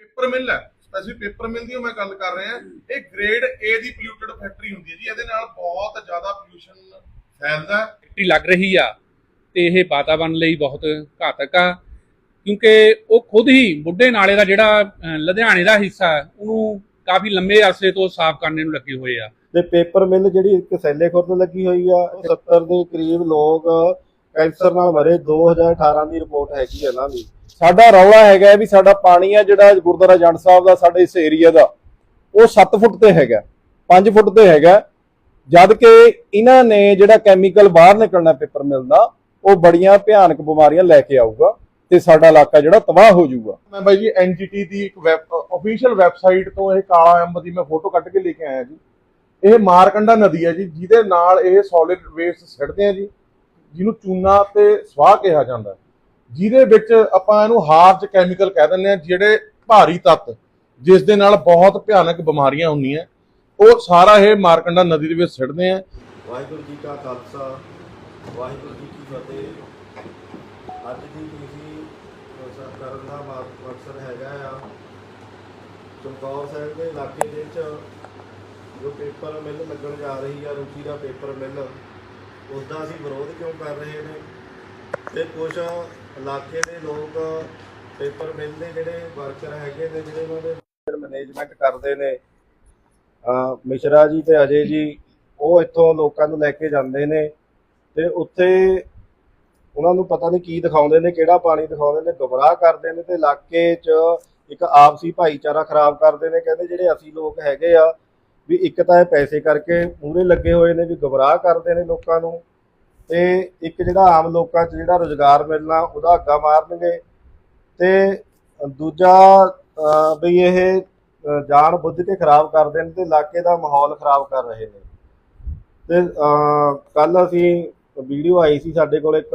Paper mill ਹੈ। Specific paper mill ਦੀ ਮੈਂ ਗੱਲ ਕਰ ਰਿਹਾ। ਇਹ ਗ੍ਰੇਡ A ਦੀ ਪੋਲਿਊਟਡ ਫੈਕਟਰੀ ਹੁੰਦੀ ਹੈ ਜੀ। ਇਹਦੇ ਨਾਲ ਬਹੁਤ ਜ਼ਿਆਦਾ ਪੋਲਿਊਸ਼ਨ ਫੈਲਦਾ ਫੈਕਟਰੀ ਲੱਗ ਰਹੀ ਆ ਤੇ ਇਹ ਵਾਤਾਵਰਣ ਲਈ ਬਹੁਤ ਘਾਤਕ ਆ। ਕਿਉਂਕਿ ਉਹ ਖੁਦ ਹੀ ਬੁੱਢੇ ਨਾਲੇ ਦਾ ਜਿਹੜਾ ਲੁਧਿਆਣੇ ਦਾ ਹਿੱਸਾ ਉਹਨੂੰ ਕਾਫੀ ਲੰਬੇ ਅਰਸੇ ਤੋਂ ਸਾਫ਼ ਕਰਨੇ ਨੂੰ ਲੱਗੇ ਹੋਏ ਆ। ਤੇ ਪੇਪਰ ਮਿਲ ਜਿਹੜੀ ਇੱਕ ਸੈਲੇ ਖੁਰਦ ਲੱਗੀ ਹੋਈ ਆ ਉਹ 70 ਦੇ ਕਰੀਬ ਲੋਕ ਕੈਂਸਰ ਨਾਲ ਮਰੇ। 2018 ਦੀ ਰਿਪੋਰਟ ਹੈਗੀ ਆ ਇਹਨਾਂ ਦੀ। ਸਾਡਾ ਰੌਲਾ ਹੈਗਾ ਵੀ ਸਾਡਾ ਪਾਣੀ ਆ ਜਿਹੜਾ ਗੁਰਦੁਆਰਾ ਜੰਡ ਸਾਹਿਬ ਦਾ, ਸਾਡੇ ਇਸ ਏਰੀਆ ਦਾ, ਉਹ 7 ਫੁੱਟ ਤੇ ਹੈਗਾ 5 ਫੁੱਟ ਤੇ ਹੈਗਾ। ਜਦ ਕਿ ਇਹਨਾਂ ਨੇ ਜਿਹੜਾ ਕੈਮੀਕਲ ਬਾਹਰ ਨਿਕਲਣਾ ਪੇਪਰ ਮਿਲ ਉਹ ਬੜੀਆਂ ਭਿਆਨਕ ਬਿਮਾਰੀਆਂ ਲੈ ਕੇ ਆਊਗਾ ਤੇ ਸਾਡਾ ਇਲਾਕਾ ਜਿਹੜਾ ਤਬਾਹ ਹੋ ਜਾਊਗਾ। ਮੈਂ ਬਾਈ ਜੀ ਐਨਜੀਟੀ ਦੀ ਇੱਕ ਵੈਬ ਅਫੀਸ਼ੀਅਲ ਵੈਬਸਾਈਟ ਤੋਂ ਇਹ ਕਾਲਾ ਅੰਬ ਦੀ ਮੈਂ ਫੋਟੋ ਕੱਢ ਕੇ ਲੈ ਕੇ ਆਇਆ ਜੀ। ਇਹ ਮਾਰਕੰਡਾ ਨਦੀ ਹੈ ਜੀ, ਜਿਹਦੇ ਨਾਲ ਇਹ ਸੋਲਿਡ ਵੇਸਟ ਸਿੱਟਦੇ ਆ ਜੀ, ਜਿਹਨੂੰ ਚੂਨਾ ਤੇ ਸਵਾਹ ਕਿਹਾ ਜਾਂਦਾ। ਹੈ। ਜਿਹਦੇ ਵਿੱਚ ਆਪਾਂ ਇਹਨੂੰ ਹਾਰਜ ਕੈਮੀਕਲ ਕਹਿ ਦਿੰਦੇ ਆ ਜਿਹੜੇ ਭਾਰੀ ਤੱਤ, ਜਿਸ ਦੇ ਨਾਲ ਬਹੁਤ ਭਿਆਨਕ ਬਿਮਾਰੀਆਂ ਹੁੰਦੀਆਂ। ਉਹ ਸਾਰਾ ਇਹ ਮਾਰਕੰਡਾ ਨਦੀ ਦੇ ਵਿੱਚ ਸਿੱਟਦੇ ਆ। ਵਾਹਿਗੁਰੂ ਜੀ ਕਾ ਖਾਲਸਾ, ਵਾਹਿਗੁਰੂ ਜੀ ਕੀ ਫਤਿਹ। ਅੱਜ ਦੀ ਤੁਸੀਂ ਕਰਨ ਦਾ ਮਕਸਦ ਹੈਗਾ ਆ, ਚਮਕੌਰ ਸਾਹਿਬ ਦੇ ਇਲਾਕੇ ਦੇ ਵਿੱਚ ਜੋ ਪੇਪਰ ਮਿਲ ਲੱਗਣ ਜਾ ਰਹੀ ਆ, ਰੁਚੀ ਦਾ ਪੇਪਰ ਮਿਲ ਉਸ ਦਾ ਅਸੀਂ ਵਿਰੋਧ ਕਿਉਂ ਕਰ ਰਹੇ ਨੇ? ਤੇ ਕੁਝ ਇਲਾਕੇ ਦੇ ਲੋਕ ਪੇਪਰ ਮਿਲ ਦੇ ਜਿਹੜੇ ਵਰਕਰ ਹੈਗੇ ਨੇ, ਜਿਹੜੇ ਉਹਨਾਂ ਦੇ ਮੈਨੇਜਮੈਂਟ ਕਰਦੇ ਨੇ। ਮਿਸ਼ਰਾ ਜੀ ਤੇ ਅਜੇ ਜੀ, ਉਹ ਇੱਥੋਂ ਲੋਕਾਂ ਨੂੰ ਲੈ ਕੇ ਜਾਂਦੇ ਨੇ ਤੇ ਉੱਥੇ ਉਹਨਾਂ ਨੂੰ ਪਤਾ ਨਹੀਂ ਕੀ ਦਿਖਾਉਂਦੇ ਨੇ, ਕਿਹੜਾ ਪਾਣੀ ਦਿਖਾਉਂਦੇ ਨੇ, ਗੁੰਮਰਾਹ ਕਰਦੇ ਨੇ ਤੇ ਇਲਾਕੇ 'ਚ ਇੱਕ ਆਪਸੀ ਭਾਈਚਾਰਾ ਖਰਾਬ ਕਰਦੇ ਨੇ। ਕਹਿੰਦੇ ਜਿਹੜੇ ਅਸੀਂ ਲੋਕ ਹੈਗੇ ਆ, ਵੀ ਇੱਕ ਤਾਂ ਇਹ ਪੈਸੇ ਕਰਕੇ ਮੂਹਰੇ ਲੱਗੇ ਹੋਏ ਨੇ, ਵੀ ਗੁੰਮਰਾਹ ਕਰਦੇ ਨੇ ਲੋਕਾਂ ਨੂੰ। ਤੇ ਇੱਕ ਜਿਹੜਾ ਆਮ ਲੋਕਾਂ 'ਚ ਜਿਹੜਾ ਰੋਜ਼ਗਾਰ ਮਿਲਣਾ ਉਹਦਾ ਅੱਗਾ ਮਾਰਨਗੇ ਤੇ ਦੂਜਾ ਵੀ ਇਹ ਜਾਣ ਬੁੱਝ ਕੇ ਖਰਾਬ ਕਰਦੇ ਨੇ ਤੇ ਇਲਾਕੇ ਦਾ ਮਾਹੌਲ ਖਰਾਬ ਕਰ ਰਹੇ ਨੇ। ਤੇ ਕੱਲ ਅਸੀਂ ਵੀਡੀਓ ਆਈ ਸੀ ਸਾਡੇ ਕੋਲ ਇੱਕ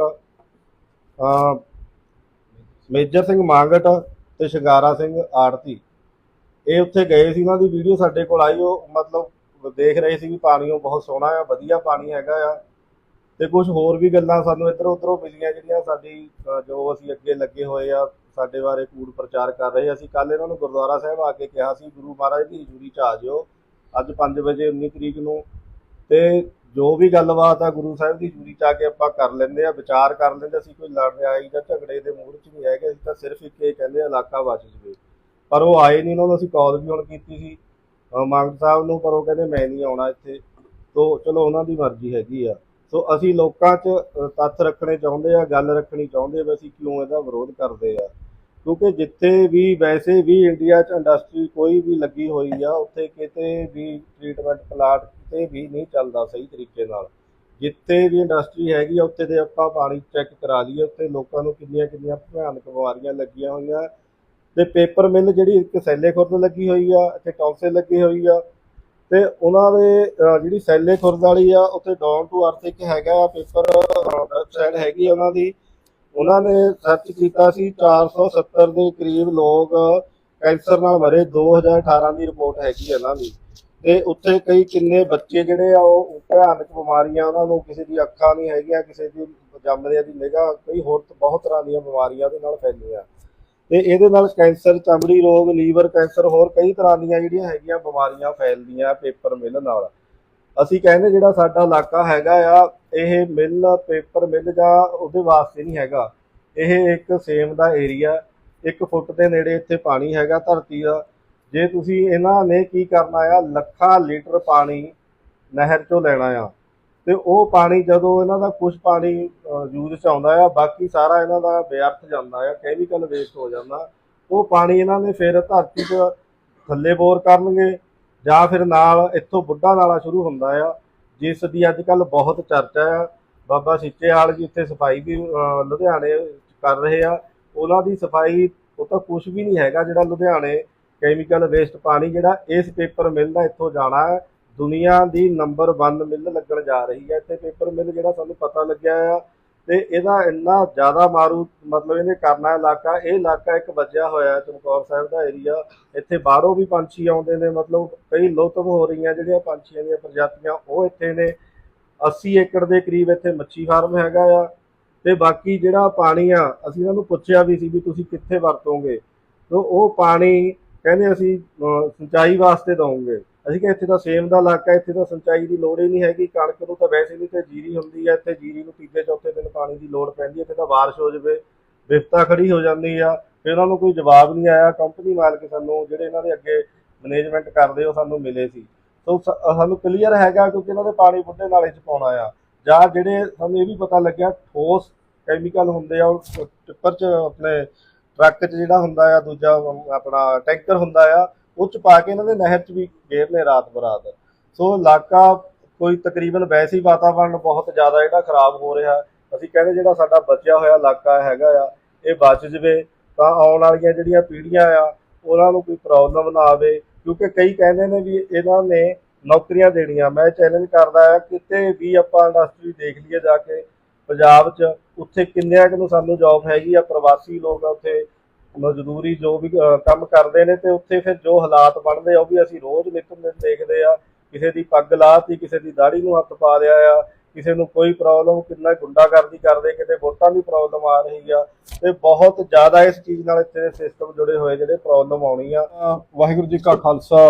ਮੇਜਰ ਸਿੰਘ ਮਾਂਗਟ ਤੇ ਸ਼ਿੰਗਾਰਾ ਸਿੰਘ ਆੜਤੀ। ਇਹ ਉੱਥੇ ਗਏ ਸੀ, ਉਹਨਾਂ ਦੀ ਵੀਡੀਓ ਸਾਡੇ ਕੋਲ ਆਈ, ਉਹ ਮਤਲਬ ਦੇਖ ਰਹੇ ਸੀ ਵੀ ਪਾਣੀਓ ਬਹੁਤ ਸੋਹਣਾ ਆ, ਵਧੀਆ ਪਾਣੀ ਹੈਗਾ ਆ। ਤੇ ਕੁਝ ਹੋਰ ਵੀ ਗੱਲਾਂ ਸਾਨੂੰ ਇੱਧਰ ਉੱਧਰੋਂ ਮਿਲੀਆਂ ਜਿਹੜੀਆਂ ਸਾਡੀ ਜੋ ਅਸੀਂ ਅੱਗੇ ਲੱਗੇ ਹੋਏ ਆ, ਸਾਡੇ ਬਾਰੇ ਕੂੜ ਪ੍ਰਚਾਰ ਕਰ ਰਹੇ ਅਸੀਂ ਕੱਲ ਇਹਨਾਂ ਨੂੰ ਗੁਰਦੁਆਰਾ ਸਾਹਿਬ ਆ ਕੇ ਕਿਹਾ ਸੀ, ਗੁਰੂ ਮਹਾਰਾਜ ਦੀ ਹਜ਼ੂਰੀ ਚ ਆ ਜਿਓ। ਅੱਜ 5 ਵਜੇ 19 ਤਰੀਕ ਨੂੰ। ਤੇ ਜੋ ਵੀ ਗੱਲਬਾਤ ਆ ਗੁਰੂ ਸਾਹਿਬ ਦੀ ਹਜ਼ੂਰੀ ਚ ਆ ਕੇ ਆਪਾਂ ਕਰ ਲੈਂਦੇ ਆ, ਵਿਚਾਰ ਕਰ ਲੈਂਦੇ ਅਸੀਂ ਕੋਈ ਲੜਾਈ ਜਾਂ ਝਗੜੇ ਦੇ ਮੂਡ 'ਚ ਨਹੀਂ ਹੈਗੇ। ਅਸੀਂ ਤਾਂ ਸਿਰਫ ਇੱਕ ਇਹ ਕਹਿੰਦੇ ਇਲਾਕਾ ਬਚ ਜਵੇ। ਪਰ ਉਹ ਆਏ ਨਹੀਂ ਉਹਨਾਂ ਨੂੰ ਅਸੀਂ ਕਾਲ ਵੀ ਹੁਣ ਕੀਤੀ ਸੀ। ਅਹ ਸਾਹਿਬ ਨੂੰ, ਪਰ ਉਹ ਕਹਿੰਦੇ ਮੈਂ ਨਹੀਂ ਆਉਣਾ ਇੱਥੇ। ਤੋ ਚਲੋ, ਉਹਨਾਂ ਦੀ ਮਰਜ਼ੀ ਹੈਗੀ ਆ। ਸੋ ਅਸੀਂ ਲੋਕਾਂ 'ਚ ਤੱਥ ਰੱਖਣੇ ਚਾਹੁੰਦੇ ਆ, ਗੱਲ ਰੱਖਣੀ ਚਾਹੁੰਦੇ ਵੀ ਅਸੀਂ ਕਿਉਂ ਇਹਦਾ ਵਿਰੋਧ ਕਰਦੇ ਆ। ਕਿਉਂਕਿ ਜਿੱਥੇ ਵੀ, ਵੈਸੇ ਵੀ ਇੰਡੀਆ 'ਚ ਇੰਡਸਟਰੀ ਕੋਈ ਵੀ ਲੱਗੀ ਹੋਈ ਆ, ਉੱਥੇ ਕਿਤੇ ਵੀ ਟ੍ਰੀਟਮੈਂਟ ਪਲਾਂਟ ਕਿਤੇ ਵੀ ਨਹੀਂ ਚੱਲਦਾ ਸਹੀ ਤਰੀਕੇ ਨਾਲ। ਜਿੱਥੇ ਵੀ ਇੰਡਸਟਰੀ ਹੈਗੀ ਆ, ਉੱਥੇ ਦੇ ਆਪਾਂ ਪਾਣੀ ਚੈੱਕ ਕਰਾ ਲਈਏ, ਉੱਥੇ ਲੋਕਾਂ ਨੂੰ ਕਿੰਨੀਆਂ ਕਿੰਨੀਆਂ ਭਿਆਨਕ ਬਿਮਾਰੀਆਂ ਲੱਗੀਆਂ ਹੋਈਆਂ। ਤੇ ਪੇਪਰ ਮਿਲ ਜਿਹੜੀ ਇੱਕ ਸੈਲੇ ਖੁਰਦ ਲੱਗੀ ਹੋਈ ਆ, ਇੱਥੇ ਟੌਂਸੇ ਲੱਗੀ ਹੋਈ ਆ ਤੇ ਉਹਨਾਂ ਦੇ ਜਿਹੜੀ ਸੈਲੇ ਖੁਰਦ ਵਾਲੀ ਆ, ਉੱਥੇ ਡਾਊਨ ਟੂ ਅਰਥ ਇੱਕ ਹੈਗਾ ਪੇਪਰ ਵੈਬਸਾਈਟ ਹੈਗੀ ਉਹਨਾਂ ਦੀ। ਉਹਨਾਂ ਨੇ ਸਰਚ ਕੀਤਾ ਸੀ 470 ਦੇ ਕਰੀਬ ਲੋਕ ਕੈਂਸਰ ਨਾਲ ਮਰੇ 2018 ਦੀ ਰਿਪੋਰਟ ਹੈਗੀ ਆ ਇਹਨਾਂ ਦੀ। ਤੇ ਉੱਥੇ ਕਈ ਕਿੰਨੇ ਬੱਚੇ ਜਿਹੜੇ ਆ, ਉਹ ਭਿਆਨਕ ਬਿਮਾਰੀਆਂ ਉਹਨਾਂ ਨੂੰ ਕਿਸੇ ਦੀ ਅੱਖਾਂ ਨਹੀਂ ਹੈਗੀਆਂ, ਕਿਸੇ ਦੀ ਜੰਮਦਿਆਂ ਦੀ ਨਿਗਾਹ, ਕਈ ਹੋਰ ਬਹੁਤ ਤਰ੍ਹਾਂ ਦੀਆਂ ਬਿਮਾਰੀਆਂ ਦੇ ਨਾਲ ਫੈਲੀਆਂ। ਤੇ ਇਹਦੇ ਨਾਲ ਕੈਂਸਰ, ਚਮੜੀ ਰੋਗ, ਲੀਵਰ ਕੈਂਸਰ ਹੋਰ ਕਈ ਤਰ੍ਹਾਂ ਦੀਆਂ ਜਿਹੜੀਆਂ ਹੈਗੀਆਂ ਬਿਮਾਰੀਆਂ ਫੈਲਦੀਆਂ ਪੇਪਰ ਮਿਲ ਨਾਲ। ਅਸੀਂ ਕਹਿੰਦੇ ਜਿਹੜਾ ਸਾਡਾ ਇਲਾਕਾ ਹੈਗਾ ਆ, ਇਹ ਮਿਲ, ਪੇਪਰ ਮਿਲ ਜਾਂ ਉਹਦੇ ਵਾਸਤੇ ਨਹੀਂ ਹੈਗਾ। ਇਹ ਇੱਕ ਸੇਮ ਦਾ ਏਰੀਆ, ਇੱਕ ਫੁੱਟ ਦੇ ਨੇੜੇ ਇੱਥੇ ਪਾਣੀ ਹੈਗਾ ਧਰਤੀ ਦਾ। ਜੇ ਤੁਸੀਂ ਇਹਨਾਂ ਨੇ ਕੀ ਕਰਨਾ ਆ, ਲੱਖਾਂ ਲੀਟਰ ਪਾਣੀ ਨਹਿਰ ਚੋਂ ਲੈਣਾ ਆ। ਤੇ ਉਹ ਪਾਣੀ ਜਦੋਂ ਇਹਨਾਂ ਦਾ ਕੁਝ ਪਾਣੀ ਯੂਜ਼ ਚ ਆਉਂਦਾ ਆ, ਬਾਕੀ ਸਾਰਾ ਇਹਨਾਂ ਦਾ ਵਿਅਰਥ ਜਾਂਦਾ ਆ ਕੈਮੀਕਲ ਵੇਸਟ ਹੋ ਜਾਂਦਾ, ਉਹ ਪਾਣੀ ਇਹਨਾਂ ਨੇ ਫਿਰ ਧਰਤੀ 'ਚ ਥੱਲੇ ਬੋਰ ਕਰਨਗੇ ਜਾਂ ਫਿਰ ਨਾਲ ਇੱਥੋਂ ਬੁੱਢਾ ਨਾਲਾ ਸ਼ੁਰੂ ਹੁੰਦਾ ਆ, ਜਿਸ ਦੀ ਅੱਜ ਕੱਲ ਬਹੁਤ ਚਰਚਾ ਆ। ਬਾਬਾ ਸਿੱਚੇਵਾਲ ਜੀ ਇੱਥੇ ਸਫ਼ਾਈ ਵੀ ਲੁਧਿਆਣੇ ਕਰ ਰਹੇ ਆ। ਉਹਨਾਂ ਦੀ ਸਫ਼ਾਈ, ਉਹ ਤਾਂ ਕੁਝ ਵੀ ਨਹੀਂ ਹੈਗਾ ਜਿਹੜਾ ਲੁਧਿਆਣੇ ਕੈਮੀਕਲ ਵੇਸਟ ਪਾਣੀ ਜਿਹੜਾ ਇਸ ਪੇਪਰ ਮਿਲ ਦਾ ਇੱਥੋਂ ਜਾਣਾ ਹੈ। ਦੁਨੀਆ ਦੀ ਨੰਬਰ 1 ਮਿਲ ਲੱਗਣ ਜਾ ਰਹੀ ਹੈ। ਇੱਥੇ ਪੇਪਰ ਮਿਲ ਜਿਹੜਾ ਸਾਨੂੰ ਪਤਾ ਲੱਗਿਆ ਆ ਤੇ ਇਹਦਾ ਇੰਨਾ ਜ਼ਿਆਦਾ ਮਾਰੂ, ਮਤਲਬ ਇਹਨੇ ਕਰਨਾ ਇਲਾਕਾ, ਇਹ ਇਲਾਕਾ ਇੱਕ ਵੱਜਿਆ ਹੋਇਆ ਚਮਕੌਰ ਸਾਹਿਬ ਦਾ ਏਰੀਆ ਇੱਥੇ ਬਾਹਰੋਂ ਵੀ ਪੰਛੀ ਆਉਂਦੇ ਨੇ, ਮਤਲਬ ਕਈ ਲੁਤਫ ਹੋ ਰਹੀਆਂ ਜਿਹੜੀਆਂ ਪੰਛੀਆਂ ਦੀਆਂ ਪ੍ਰਜਾਤੀਆਂ, ਉਹ ਇੱਥੇ ਨੇ। 80 ਏਕੜ ਦੇ ਕਰੀਬ ਇੱਥੇ ਮੱਛੀ ਫਾਰਮ ਹੈਗਾ ਆ ਤੇ ਬਾਕੀ ਜਿਹੜਾ ਪਾਣੀ ਆ ਅਸੀਂ ਇਹਨਾਂ ਨੂੰ ਪੁੱਛਿਆ ਵੀ ਸੀ ਵੀ ਤੁਸੀਂ ਕਿੱਥੇ ਵਰਤੋਗੇ? ਤੋ ਉਹ ਪਾਣੀ ਕਹਿੰਦੇ ਅਸੀਂ ਸਿੰਚਾਈ ਵਾਸਤੇ ਦਵਾਂਗੇ ਅਸੀਂ ਕਿਹਾ ਇੱਥੇ ਤਾਂ ਸੇਮ ਦਾ ਇਲਾਕਾ, ਇੱਥੇ ਤਾਂ ਸਿੰਚਾਈ ਦੀ ਲੋੜ ਹੀ ਨਹੀਂ ਹੈਗੀ, ਕਣਕ ਨੂੰ ਤਾਂ ਵੈਸੇ ਵੀ ਤੇ ਜੀਰੀ ਹੁੰਦੀ ਹੈ ਇੱਥੇ ਜੀਰੀ ਨੂੰ ਤੀਜੇ, ਚੌਥੇ ਦਿਨ ਪਾਣੀ ਦੀ ਲੋੜ ਪੈਂਦੀ ਹੈ ਇੱਥੇ ਤਾਂ ਬਾਰਿਸ਼ ਹੋ ਜਾਵੇ ਵਿਫਤਾ ਖੜੀ ਹੋ ਜਾਂਦੀ ਆ, ਫਿਰ ਉਹਨਾਂ ਨੂੰ ਕੋਈ ਜਵਾਬ ਨਹੀਂ ਆਇਆ ਕੰਪਨੀ ਮਾਲਕ ਸਾਨੂੰ, ਜਿਹੜੇ ਇਹਨਾਂ ਦੇ ਅੱਗੇ ਮੈਨੇਜਮੈਂਟ ਕਰਦੇ, ਉਹ ਸਾਨੂੰ ਮਿਲੇ ਸੀ। ਸੋ ਸ- ਸਾਨੂੰ ਕਲੀਅਰ ਹੈਗਾ ਕਿਉਂਕਿ ਇਹਨਾਂ ਦੇ ਪਾਣੀ ਬੁੱਢੇ ਨਾਲੇ 'ਚ ਪਾਉਣਾ ਆ, ਜਾਂ ਜਿਹੜੇ ਸਾਨੂੰ ਇਹ ਵੀ ਪਤਾ ਲੱਗਿਆ, ਠੋਸ ਕੈਮੀਕਲ ਹੁੰਦੇ ਆ, ਉਹ ਟਿੱਪਰ 'ਚ ਆਪਣੇ ਟਰੱਕ 'ਚ ਜਿਹੜਾ ਹੁੰਦਾ ਆ, ਦੂਜਾ ਆਪਣਾ ਟੈਂਕਰ ਹੁੰਦਾ ਆ ਉਹ 'ਚ ਪਾ ਕੇ ਇਹਨਾਂ ਦੇ ਨਹਿਰ 'ਚ ਵੀ ਗੇਰ ਨੇ ਰਾਤ ਬਰਾਤ। ਸੋ ਇਲਾਕਾ ਕੋਈ ਤਕਰੀਬਨ ਵੈਸੇ ਹੀ ਵਾਤਾਵਰਣ ਬਹੁਤ ਜ਼ਿਆਦਾ ਜਿਹੜਾ ਖਰਾਬ ਹੋ ਰਿਹਾ। ਅਸੀਂ ਕਹਿੰਦੇ ਜਿਹੜਾ ਸਾਡਾ ਬਚਿਆ ਹੋਇਆ ਇਲਾਕਾ ਹੈਗਾ ਆ, ਇਹ ਬਚ ਜਵੇ, ਤਾਂ ਆਉਣ ਵਾਲੀਆਂ ਜਿਹੜੀਆਂ ਪੀੜ੍ਹੀਆਂ ਆ, ਉਹਨਾਂ ਨੂੰ ਕੋਈ ਪ੍ਰੋਬਲਮ ਨਾ ਆਵੇ। ਕਿਉਂਕਿ ਕਈ ਕਹਿੰਦੇ ਨੇ ਵੀ ਇਹਨਾਂ ਨੇ ਨੌਕਰੀਆਂ ਦੇਣੀਆਂ। ਮੈਂ ਚੈਲੰਜ ਕਰਦਾ ਆ, ਕਿਤੇ ਵੀ ਆਪਾਂ ਇੰਡਸਟਰੀ ਦੇਖ ਲਈਏ ਜਾ ਕੇ ਪੰਜਾਬ 'ਚ, ਉੱਥੇ ਕਿੰਨਿਆਂ ਕੁ ਨੂੰ ਸਾਨੂੰ ਜੌਬ ਹੈਗੀ ਆ, ਪ੍ਰਵਾਸੀ ਲੋਕ ਆ ਉੱਥੇ। ਮਜ਼ਦੂਰੀ ਜੋ ਵੀ ਅਹ, ਕੰਮ ਕਰਦੇ ਨੇ ਤੇ ਉੱਥੇ ਫਿਰ ਜੋ ਹਾਲਾਤ ਬਣਦੇ ਆ ਉਹ ਵੀ ਅਸੀਂ ਰੋਜ਼ ਨਿਤਮ ਦੇਖਦੇ ਆ। ਕਿਸੇ ਦੀ ਪੱਗ ਲਾਤੀ ਕਿਸੇ ਦੀ ਦਾੜੀ ਨੂੰ ਹੱਥ ਪਾ ਰਿਹਾ ਆ। ਕਿਸੇ ਨੂੰ ਕੋਈ ਪ੍ਰੋਬਲਮ ਕਿੰਨਾ ਗੁੰਡਾਗਰਦੀ ਕਰਦੇ ਕਿਤੇ ਵੋਟਾਂ ਦੀ ਪ੍ਰੋਬਲਮ ਆ ਰਹੀ ਆ। ਤੇ ਬਹੁਤ ਜ਼ਿਆਦਾ ਇਸ ਚੀਜ਼ ਨਾਲ ਇੱਥੇ ਸਿਸਟਮ ਜੁੜੇ ਹੋਏ ਜਿਹੜੇ ਪ੍ਰੋਬਲਮ ਆਉਣੀ ਆ। ਵਾਹਿਗੁਰੂ ਜੀ ਕਾ ਖਾਲਸਾ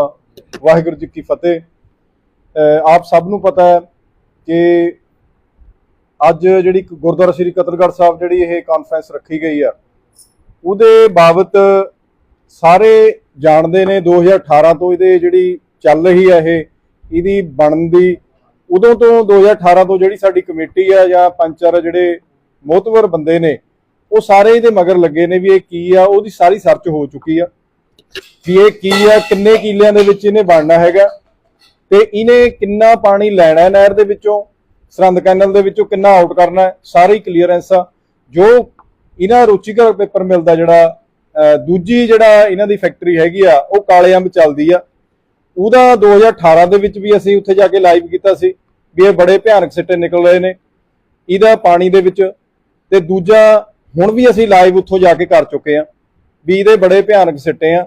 ਵਾਹਿਗੁਰੂ ਜੀ ਕੀ ਫਤਿਹ। ਅਹ ਆਪ ਸਭ ਨੂੰ ਪਤਾ ਹੈ ਕਿ ਅੱਜ ਜਿਹੜੀ ਗੁਰਦੁਆਰਾ ਸ੍ਰੀ ਕਤਲਗੜ੍ਹ ਸਾਹਿਬ ਜਿਹੜੀ ਇਹ ਕਾਨਫਰੰਸ ਰੱਖੀ ਗਈ ਆ ਉਹਦੇ ਬਾਬਤ ਸਾਰੇ ਜਾਣਦੇ ਨੇ 2018 ਤੋਂ ਇਹਦੇ ਜਿਹੜੀ ਚੱਲ ਰਹੀ ਹੈ ਇਹ, ਇਹਦੀ ਬਣਨ ਦੀ ਉਦੋਂ ਤੋਂ 2018 ਤੋਂ ਜਿਹੜੀ ਸਾਡੀ ਕਮੇਟੀ ਆ ਜਾਂ ਪੰਚਰ ਜਿਹੜੇ ਮੋਤਵਰ ਬੰਦੇ ਨੇ, ਉਹ ਸਾਰੇ ਇਹਦੇ ਮਗਰ ਲੱਗੇ ਨੇ ਵੀ ਇਹ ਕੀ ਆ, ਉਹਦੀ ਸਾਰੀ ਸਰਚ ਹੋ ਚੁੱਕੀ ਆ ਵੀ ਇਹ ਕੀ ਆ, ਕਿੰਨੇ ਕਿੱਲਿਆਂ ਦੇ ਵਿੱਚ ਇਹਨੇ ਬਣਨਾ ਹੈਗਾ ਤੇ ਇਹਨੇ ਕਿੰਨਾ ਪਾਣੀ ਲੈਣਾ ਨਹਿਰ ਦੇ ਵਿੱਚੋਂ ਸਰਹੰਦ ਕੈਨਲ ਦੇ ਵਿੱਚੋਂ ਕਿੰਨਾ ਆਊਟ ਕਰਨਾ ਸਾਰੀ ਕਲੀਅਰੈਂਸ ਆ, ਜੋ ਇਹਨਾਂ ਰੁਚੀਕਰ ਪੇਪਰ ਮਿਲਦਾ ਜਿਹੜਾ ਦੂਜੀ ਜਿਹੜਾ ਇਹਨਾਂ ਦੀ ਫੈਕਟਰੀ ਹੈਗੀ ਆ, ਉਹ ਕਾਲੇ ਅੰਬ ਚੱਲਦੀ ਆ। ਉਹਦਾ 2018 ਦੇ ਵਿੱਚ ਵੀ ਅਸੀਂ ਉੱਥੇ ਜਾ ਕੇ ਲਾਈਵ ਕੀਤਾ ਸੀ, ਵੀ ਇਹ ਬੜੇ ਭਿਆਨਕ ਸਿੱਟੇ ਨਿਕਲ ਰਹੇ ਨੇ। ਇਹਦਾ ਪਾਣੀ ਦੇ ਵਿੱਚ ਤੇ ਦੂਜਾ, ਹੁਣ ਵੀ ਅਸੀਂ ਲਾਈਵ ਉੱਥੋਂ ਜਾ ਕੇ ਕਰ ਚੁੱਕੇ ਆ, ਵੀ ਇਹਦੇ ਬੜੇ ਭਿਆਨਕ ਸਿੱਟੇ ਆ,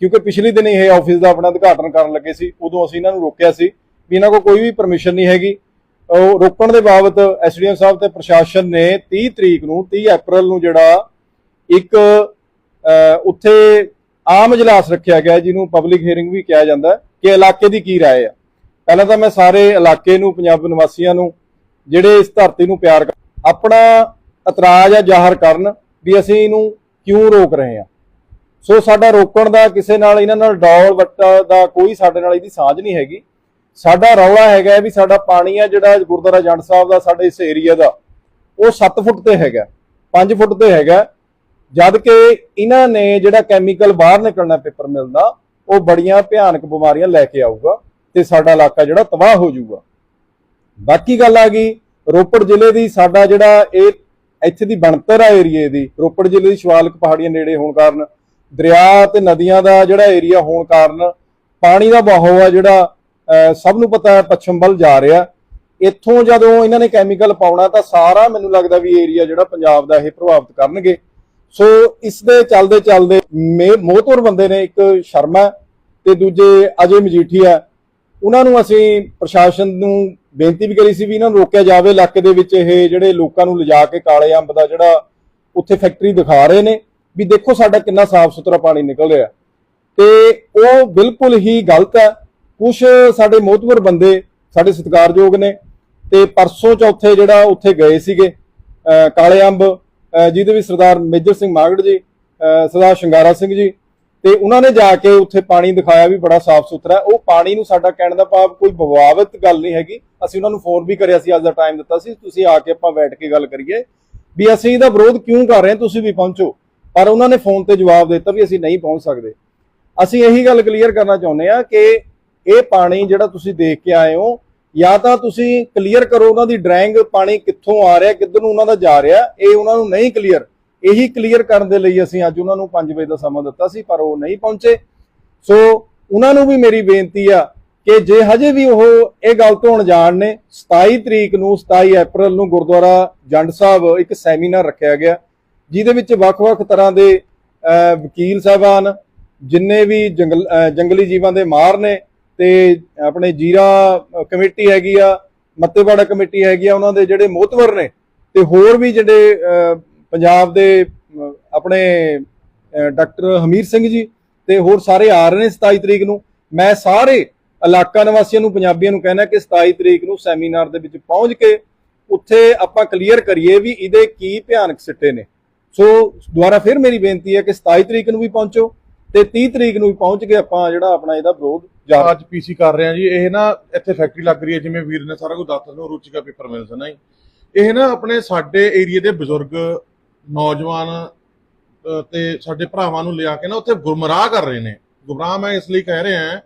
ਕਿਉਂਕਿ ਪਿਛਲੇ ਦਿਨ ਇਹ ਆਫਿਸ ਦਾ ਆਪਣਾ ਉਦਘਾਟਨ ਕਰਨ ਲੱਗੇ ਸੀ, ਉਦੋਂ ਅਸੀਂ ਇਹਨਾਂ ਨੂੰ ਰੋਕਿਆ ਸੀ, ਵੀ ਇਹਨਾਂ ਕੋਲ ਕੋਈ ਵੀ ਪਰਮਿਸ਼ਨ ਨਹੀਂ ਹੈਗੀ। ਉਹ ਰੋਕਣ ਦੇ ਬਾਬਤ ਐਸਡੀਐਮ ਸਾਹਿਬ ਤੇ ਪ੍ਰਸ਼ਾਸਨ ਨੇ 30 ਤਰੀਕ ਨੂੰ 30 ਅਪ੍ਰੈਲ ਨੂੰ ਜਿਹੜਾ ਇੱਕ ਅਹ, ਉੱਥੇ ਆਮ ਇਜਲਾਸ ਰੱਖਿਆ ਗਿਆ ਜਿਹਨੂੰ ਪਬਲਿਕ ਹੀਅਰਿੰਗ ਵੀ ਕਿਹਾ ਜਾਂਦਾ ਹੈ, ਕਿ ਇਲਾਕੇ ਦੀ ਕੀ رائے ਆ ਪਹਿਲਾਂ ਤਾਂ ਮੈਂ ਸਾਰੇ ਇਲਾਕੇ ਨੂੰ ਪੰਜਾਬ ਨਿਵਾਸੀਆਂ ਨੂੰ ਜਿਹੜੇ ਇਸ ਧਰਤੀ ਨੂੰ ਪਿਆਰ ਕਰ ਆਪਣਾ ਇਤਰਾਜ਼ ਆ ਜ਼ਾਹਰ ਕਰਨ ਵੀ ਅਸੀਂ ਇਹਨੂੰ ਕਿਉਂ ਰੋਕ ਰਹੇ ਹਾਂ ਸੋ ਸਾਡਾ ਰੋਕਣ ਦਾ ਕਿਸੇ ਨਾਲ ਇਹਨਾਂ ਨਾਲ ਡੌਲ ਵੱਟਾ ਦਾ ਕੋਈ ਸਾਡੇ ਨਾਲ ਇਹਦੀ ਸਾਂਝ ਨਹੀਂ ਹੈਗੀ ਸਾਡਾ ਰੌਲਾ ਹੈਗਾ ਵੀ ਸਾਡਾ ਪਾਣੀ ਆ ਜਿਹੜਾ ਗੁਰਦੁਆਰਾ ਜੰਡ ਸਾਹਿਬ ਦਾ, ਸਾਡੇ ਇਸ ਏਰੀਆ ਦਾ, ਉਹ 7 ਫੁੱਟ ਤੇ ਹੈਗਾ 5 ਫੁੱਟ ਤੇ ਹੈਗਾ ਜਦ ਕਿ ਇਹਨਾਂ ਨੇ ਜਿਹੜਾ ਕੈਮੀਕਲ ਬਾਹਰ ਨਿਕਲਣਾ ਪੇਪਰ ਮਿਲਦਾ ਉਹ ਬੜੀਆਂ ਭਿਆਨਕ ਬਿਮਾਰੀਆਂ ਲੈ ਕੇ ਆਊਗਾ ਤੇ ਸਾਡਾ ਇਲਾਕਾ ਜਿਹੜਾ ਤਬਾਹ ਹੋ ਜਾਊਗਾ। ਬਾਕੀ ਗੱਲ ਆ ਗਈ, ਰੋਪੜ ਜ਼ਿਲ੍ਹੇ ਦੀ ਸਾਡਾ ਜਿਹੜਾ ਇਹ ਇੱਥੇ ਦੀ ਬਣਤਰ ਆ ਏਰੀਏ ਦੀ, ਰੋਪੜ ਜ਼ਿਲ੍ਹੇ ਦੀ ਸ਼ਿਵਾਲਿਕ ਪਹਾੜੀਆਂ ਨੇੜੇ ਹੋਣ ਕਾਰਨ, ਦਰਿਆ ਤੇ ਨਦੀਆਂ ਦਾ ਜਿਹੜਾ ਏਰੀਆ ਹੋਣ ਕਾਰਨ ਪਾਣੀ ਦਾ ਬਹਾਓ ਆ ਜਿਹੜਾ ਸਭ ਨੂੰ ਪਤਾ ਹੈ, ਪੱਛਮ ਵੱਲ ਜਾ ਰਿਹਾ। ਇੱਥੋਂ ਜਦੋਂ ਇਹਨਾਂ ਨੇ ਕੈਮੀਕਲ ਪਾਉਣਾ ਤਾਂ ਸਾਰਾ ਮੈਨੂੰ ਲੱਗਦਾ ਵੀ ਏਰੀਆ ਜਿਹੜਾ ਪੰਜਾਬ ਦਾ ਇਹ ਪ੍ਰਭਾਵਿਤ ਕਰਨਗੇ। ਸੋ ਇਸ ਦੇ ਚੱਲਦੇ ਚੱਲਦੇ ਮੇ- ਮੋਹਤਵਰ ਬੰਦੇ ਨੇ ਇੱਕ ਸ਼ਰਮਾ ਤੇ ਦੂਜੇ ਅਜੇ ਮਜੀਠੀਆ ਉਹਨਾਂ ਨੂੰ ਅਸੀਂ ਪ੍ਰਸ਼ਾਸਨ ਨੂੰ ਬੇਨਤੀ ਵੀ ਕਰੀ ਸੀ ਵੀ ਇਹਨਾਂ ਨੂੰ ਰੋਕਿਆ ਜਾਵੇ। ਇਲਾਕੇ ਦੇ ਵਿੱਚ ਇਹ ਜਿਹੜੇ ਲੋਕਾਂ ਨੂੰ ਲਿਜਾ ਕੇ ਕਾਲੇ ਅੰਬ ਦਾ ਜਿਹੜਾ ਉੱਥੇ ਫੈਕਟਰੀ ਦਿਖਾ ਰਹੇ ਨੇ, ਵੀ ਦੇਖੋ ਸਾਡਾ ਕਿੰਨਾ ਸਾਫ਼ ਸੁਥਰਾ ਪਾਣੀ ਨਿਕਲ ਰਿਹਾ। ਤੇ ਉਹ ਬਿਲਕੁਲ ਹੀ ਗਲਤ ਹੈ। ਕੁਝ ਸਾਡੇ ਮੋਹਤਵਰ ਬੰਦੇ ਸਾਡੇ ਸਤਿਕਾਰਯੋਗ ਨੇ ਤੇ ਪਰਸੋਂ ਚੌਥੇ ਜਿਹੜਾ ਉੱਥੇ ਗਏ ਸੀਗੇ ਕਾਲੇ ਅੰਬ ਜਿਹਦੇ ਵਿੱਚ ਸਰਦਾਰ ਮੇਜਰ ਸਿੰਘ ਮਾਗੜ ਜੀ ਸਰਦਾਰ ਸ਼ਿੰਗਾਰਾ ਸਿੰਘ ਜੀ, ਤੇ ਉਹਨਾਂ ਨੇ ਜਾ ਕੇ ਉੱਥੇ ਪਾਣੀ ਦਿਖਾਇਆ ਵੀ ਬੜਾ ਸਾਫ਼ ਸੁਥਰਾ ਉਹ ਪਾਣੀ ਨੂੰ ਸਾਡਾ ਕਹਿਣ ਦਾ ਭਾਵ ਕੋਈ ਬਵਾਵਤ ਗੱਲ ਨਹੀਂ ਹੈਗੀ। ਅਸੀਂ ਉਹਨਾਂ ਨੂੰ ਫੋਨ ਵੀ ਕਰਿਆ ਸੀ, ਅੱਜ ਦਾ ਟਾਈਮ ਦਿੱਤਾ ਸੀ। ਤੁਸੀਂ ਆ ਕੇ ਆਪਾਂ ਬੈਠ ਕੇ ਗੱਲ ਕਰੀਏ ਵੀ ਅਸੀਂ ਇਹਦਾ ਵਿਰੋਧ ਕਿਉਂ ਕਰ ਰਹੇ ਹਾਂ, ਤੁਸੀਂ ਵੀ ਪਹੁੰਚੋ। ਪਰ ਉਹਨਾਂ ਨੇ ਫੋਨ ਤੇ ਜਵਾਬ ਦਿੱਤਾ ਵੀ ਅਸੀਂ ਨਹੀਂ ਪਹੁੰਚ ਸਕਦੇ। ਅਸੀਂ ਇਹੀ ਗੱਲ ਕਲੀਅਰ ਕਰਨਾ ਚਾਹੁੰਦੇ ਆ ਕਿ ਇਹ ਪਾਣੀ ਜਿਹੜਾ ਤੁਸੀਂ ਦੇਖ ਕੇ ਆਏ ਹੋ ਜਾਂ ਤਾਂ ਤੁਸੀਂ ਕਲੀਅਰ ਕਰੋ ਉਹਨਾਂ ਦੀ ਡਰਾਇੰਗ ਪਾਣੀ ਕਿੱਥੋਂ ਆ ਰਿਹਾ ਕਿੱਧਰ ਨੂੰ ਉਹਨਾਂ ਦਾ ਜਾ ਰਿਹਾ ਇਹ ਉਹਨਾਂ ਨੂੰ ਨਹੀਂ ਕਲੀਅਰ ਇਹੀ ਕਲੀਅਰ ਕਰਨ ਦੇ ਲਈ ਅਸੀਂ ਅੱਜ ਉਹਨਾਂ ਨੂੰ 5 ਵਜੇ ਦਾ ਸਮਾਂ ਦਿੱਤਾ ਸੀ ਪਰ ਉਹ ਨਹੀਂ ਪਹੁੰਚੇ। ਸੋ ਉਹਨਾਂ ਨੂੰ ਵੀ ਮੇਰੀ ਬੇਨਤੀ ਆ ਕਿ ਜੇ ਹਜੇ ਵੀ ਉਹ ਇਹ ਗੱਲ ਤੋਂ ਅਣਜਾਣ ਨੇ 27 ਤਰੀਕ ਨੂੰ 27 ਅਪ੍ਰੈਲ ਨੂੰ ਗੁਰਦੁਆਰਾ ਜੰਡ ਸਾਹਿਬ ਇੱਕ ਸੈਮੀਨਾਰ ਰੱਖਿਆ ਗਿਆ ਜਿਹਦੇ ਵਿੱਚ ਵੱਖ-ਵੱਖ ਤਰ੍ਹਾਂ ਦੇ ਅਹ, ਵਕੀਲ ਸਾਹਿਬਾਨ ਜਿੰਨੇ ਵੀ ਜੰਗਲ ਜੰਗਲੀ ਜੀਵਾਂ ਦੇ ਮਾਰ ਨੇ ਤੇ ਆਪਣੇ ਜੀਰਾ ਕਮੇਟੀ ਹੈਗੀ ਆ, ਮੱਤੇਵਾੜਾ ਕਮੇਟੀ ਹੈਗੀ ਆ, ਉਹਨਾਂ ਦੇ ਜਿਹੜੇ ਮੋਤਵਰ ਨੇ ਤੇ ਹੋਰ ਵੀ ਜਿਹੜੇ ਪੰਜਾਬ ਦੇ ਆਪਣੇ ਡਾਕਟਰ ਹਮੀਰ ਸਿੰਘ ਜੀ ਤੇ ਹੋਰ ਸਾਰੇ ਆ ਰਹੇ ਨੇ 27 ਤਰੀਕ ਨੂੰ। ਮੈਂ ਸਾਰੇ ਇਲਾਕਾ ਨਿਵਾਸੀਆਂ ਨੂੰ, ਪੰਜਾਬੀਆਂ ਨੂੰ ਕਹਿਣਾ ਕਿ 27 ਤਰੀਕ ਨੂੰ ਸੈਮੀਨਾਰ ਦੇ ਵਿੱਚ ਪਹੁੰਚ ਕੇ ਉੱਥੇ ਆਪਾਂ ਕਲੀਅਰ ਕਰੀਏ ਵੀ ਇਹਦੇ ਕੀ ਭਿਆਨਕ ਸਿੱਟੇ ਨੇ। ਸੋ ਦੁਬਾਰਾ ਫਿਰ ਮੇਰੀ ਬੇਨਤੀ ਹੈ ਕਿ 27 ਤਰੀਕ ਨੂੰ ਵੀ ਪਹੁੰਚੋ। ਤੇ 30 ਤਰੀਕ ਨੂੰ ਪਹੁੰਚ ਕੇ ਆਪਾਂ ਜਿਹੜਾ ਆਪਣਾ ਇਹਦਾ ਵਿਰੋਧ ਜਾਰੀ ਅੱਜ ਪੀਸੀ ਕਰ ਰਹੇ ਆ ਜੀ। ਇਹ ਨਾ ਇੱਥੇ ਫੈਕਟਰੀ ਲੱਗ ਰਹੀ ਹੈ, ਜਿਵੇਂ ਵੀਰ ਨੇ ਸਾਰਾ ਕੁਝ ਦੱਸ ਦਿੱਤਾ ਰੁਚਿਕਾ ਪੇਪਰ ਮਿਲਸ ਨਾ ਜੀ। ਇਹ ਨਾ ਆਪਣੇ ਸਾਡੇ ਏਰੀਆ ਦੇ ਬਜ਼ੁਰਗ, ਨੌਜਵਾਨ ਤੇ ਸਾਡੇ ਭਰਾਵਾਂ ਨੂੰ ਲਿਆ ਕੇ ਨਾ ਉੱਥੇ ਗੁੰਮਰਾਹ ਕਰ ਰਹੇ ਨੇ। ਗੁੰਮਰਾਹ ਮੈਂ ਇਸ ਲਈ ਕਹਿ ਰਿਹਾ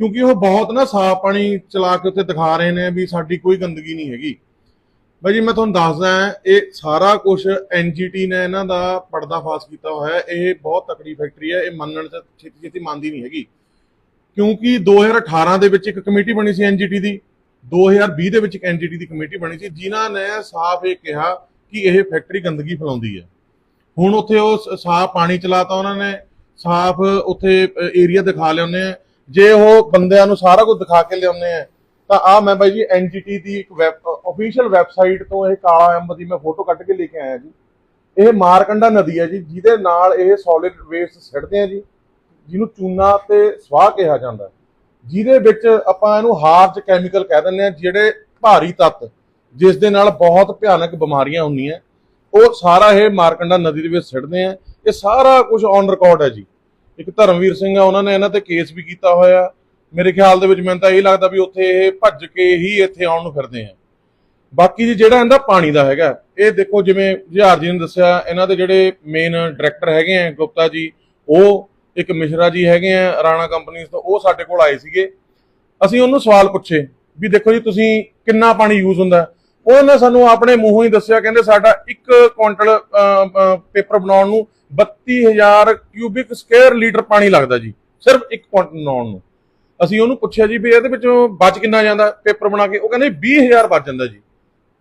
ਕਿਉਂਕਿ ਉਹ ਬਹੁਤ ਨਾ ਸਾਫ਼ ਪਾਣੀ ਚਲਾ ਕੇ ਉੱਥੇ ਦਿਖਾ ਰਹੇ ਨੇ ਵੀ ਸਾਡੀ ਕੋਈ ਗੰਦਗੀ ਨਹੀਂ ਹੈਗੀ। ਬਾਈ ਜੀ, ਮੈਂ ਤੁਹਾਨੂੰ ਦੱਸਦਾ ਇਹ ਸਾਰਾ ਕੁਝ ਐਨਜੀਟੀ ਨੇ ਇਹਨਾਂ ਦਾ ਪਰਦਾਫਾਸ਼ ਕੀਤਾ ਹੋਇਆ ਹੈ। ਇਹ ਬਹੁਤ ਤਕੜੀ ਫੈਕਟਰੀ ਹੈ, ਇਹ ਮੰਨਣ ਚ ਛੇਤੀ ਛੇਤੀ ਮੰਨਦੀ ਨਹੀਂ ਹੈਗੀ। ਕਿਉਂਕਿ 2018 ਦੇ ਵਿੱਚ ਇੱਕ ਕਮੇਟੀ ਬਣੀ ਸੀ ਐਨਜੀਟੀ ਦੀ 2020 ਦੇ ਵਿੱਚ ਇੱਕ ਐਨਜੀਟੀ ਦੀ ਕਮੇਟੀ ਬਣੀ ਸੀ, ਜਿਨ੍ਹਾਂ ਨੇ ਸਾਫ਼ ਇਹ ਕਿਹਾ ਕਿ ਇਹ ਫੈਕਟਰੀ ਗੰਦਗੀ ਫੈਲਾਉਂਦੀ ਹੈ। ਹੁਣ ਉੱਥੇ ਉਹ ਸਾਫ਼ ਪਾਣੀ ਚਲਾਤਾ ਉਹਨਾਂ ਨੇ, ਸਾਫ਼ ਉੱਥੇ ਏਰੀਆ ਦਿਖਾ ਲਿਆਉਂਦੇ ਆ। ਜੇ ਉਹ ਬੰਦਿਆਂ ਨੂੰ ਸਾਰਾ ਕੁਝ ਦਿਖਾ ਕੇ ਲਿਆਉਂਦੇ ਆ, ਤਾਂ ਆ ਮੈਂ ਬਾਈ ਜੀ ਐਨਜੀਟੀ ਦੀ ਇੱਕ ਵੈਬ ਅਫੀਸ਼ੀਅਲ ਵੈਬਸਾਈਟ ਤੋਂ ਇਹ ਕਾਲਾ ਅੰਬ ਦੀ ਮੈਂ ਫੋਟੋ ਕੱਢ ਕੇ ਲੈ ਕੇ ਆਇਆ ਜੀ। ਇਹ ਮਾਰਕੰਡਾ ਨਦੀ ਹੈ ਜੀ, ਜਿਹਦੇ ਨਾਲ ਇਹ ਸੋਲਿਡ ਵੇਸਟ ਸਿੱਟਦੇ ਆ ਜੀ, ਜਿਹਨੂੰ ਚੂਨਾ ਤੇ ਸਵਾਹ ਕਿਹਾ ਜਾਂਦਾ ਜਿਹਦੇ ਵਿੱਚ ਆਪਾਂ ਇਹਨੂੰ ਹਾਰਜ ਕੈਮੀਕਲ ਕਹਿ ਦਿੰਦੇ ਆ, ਜਿਹੜੇ ਭਾਰੀ ਤੱਤ, ਜਿਸ ਦੇ ਨਾਲ ਬਹੁਤ ਭਿਆਨਕ ਬਿਮਾਰੀਆਂ ਹੁੰਦੀਆਂ ਉਹ ਸਾਰਾ ਇਹ ਮਾਰਕੰਡਾ ਨਦੀ ਦੇ ਵਿੱਚ ਸਿੱਟਦੇ ਆ। ਇਹ ਸਾਰਾ ਕੁਝ ਔਨ ਰਿਕਾਰਡ ਹੈ ਜੀ। ਇੱਕ ਧਰਮਵੀਰ ਸਿੰਘ ਆ, ਉਹਨਾਂ ਨੇ ਇਹਨਾਂ ਤੇ ਕੇਸ ਵੀ ਕੀਤਾ ਹੋਇਆ। ਮੇਰੇ ਖਿਆਲ ਦੇ ਵਿੱਚ ਮੈਨੂੰ ਤਾਂ ਇਹ ਲੱਗਦਾ ਵੀ ਉੱਥੇ ਇਹ ਭੱਜ ਕੇ ਹੀ ਇੱਥੇ ਆਉਣ ਨੂੰ ਫਿਰਦੇ ਆ। ਬਾਕੀ ਜੀ ਜਿਹੜਾ ਇਹਦਾ ਪਾਣੀ ਦਾ ਹੈਗਾ, ਇਹ ਦੇਖੋ ਜਿਵੇਂ ਜਹਾਰ ਜੀ ਨੇ ਦੱਸਿਆ, ਇਹਨਾਂ ਦੇ ਜਿਹੜੇ ਮੇਨ ਡਾਇਰੈਕਟਰ ਹੈਗੇ ਆ, ਗੁਪਤਾ ਜੀ, ਉਹ ਇੱਕ ਮਿਸ਼ਰਾ ਜੀ ਹੈਗੇ ਆ, ਰਾਣਾ ਕੰਪਨੀਜ਼ ਤੋਂ, ਉਹ ਸਾਡੇ ਕੋਲ ਆਏ ਸੀਗੇ। ਅਸੀਂ ਉਹਨੂੰ ਸਵਾਲ ਪੁੱਛੇ ਵੀ ਦੇਖੋ ਜੀ ਤੁਸੀਂ ਕਿੰਨਾ ਪਾਣੀ ਯੂਜ਼ ਹੁੰਦਾ? ਉਹਨੇ ਸਾਨੂੰ ਆਪਣੇ ਮੂੰਹੋਂ ਹੀ ਦੱਸਿਆ, ਕਹਿੰਦੇ ਸਾਡਾ ਇੱਕ ਕੁਇੰਟਲ ਪੇਪਰ ਬਣਾਉਣ ਨੂੰ 32000 ਕਿਊਬਿਕ ਸਕੁਅਰ ਲੀਟਰ ਪਾਣੀ ਲੱਗਦਾ ਜੀ, ਸਿਰਫ ਇੱਕ ਕੁਇੰਟਲ ਬਣਾਉਣ ਨੂੰ। ਅਸੀਂ ਉਹਨੂੰ ਪੁੱਛਿਆ ਜੀ ਵੀ ਇਹਦੇ ਵਿੱਚੋਂ ਬਚ ਕਿੰਨਾ ਜਾਂਦਾ? ਪੇਪਰ ਬਣਾ ਕੇ, ਉਹ ਕਹਿੰਦੇ 20000 ਬਚ ਜਾਂਦਾ ਜੀ।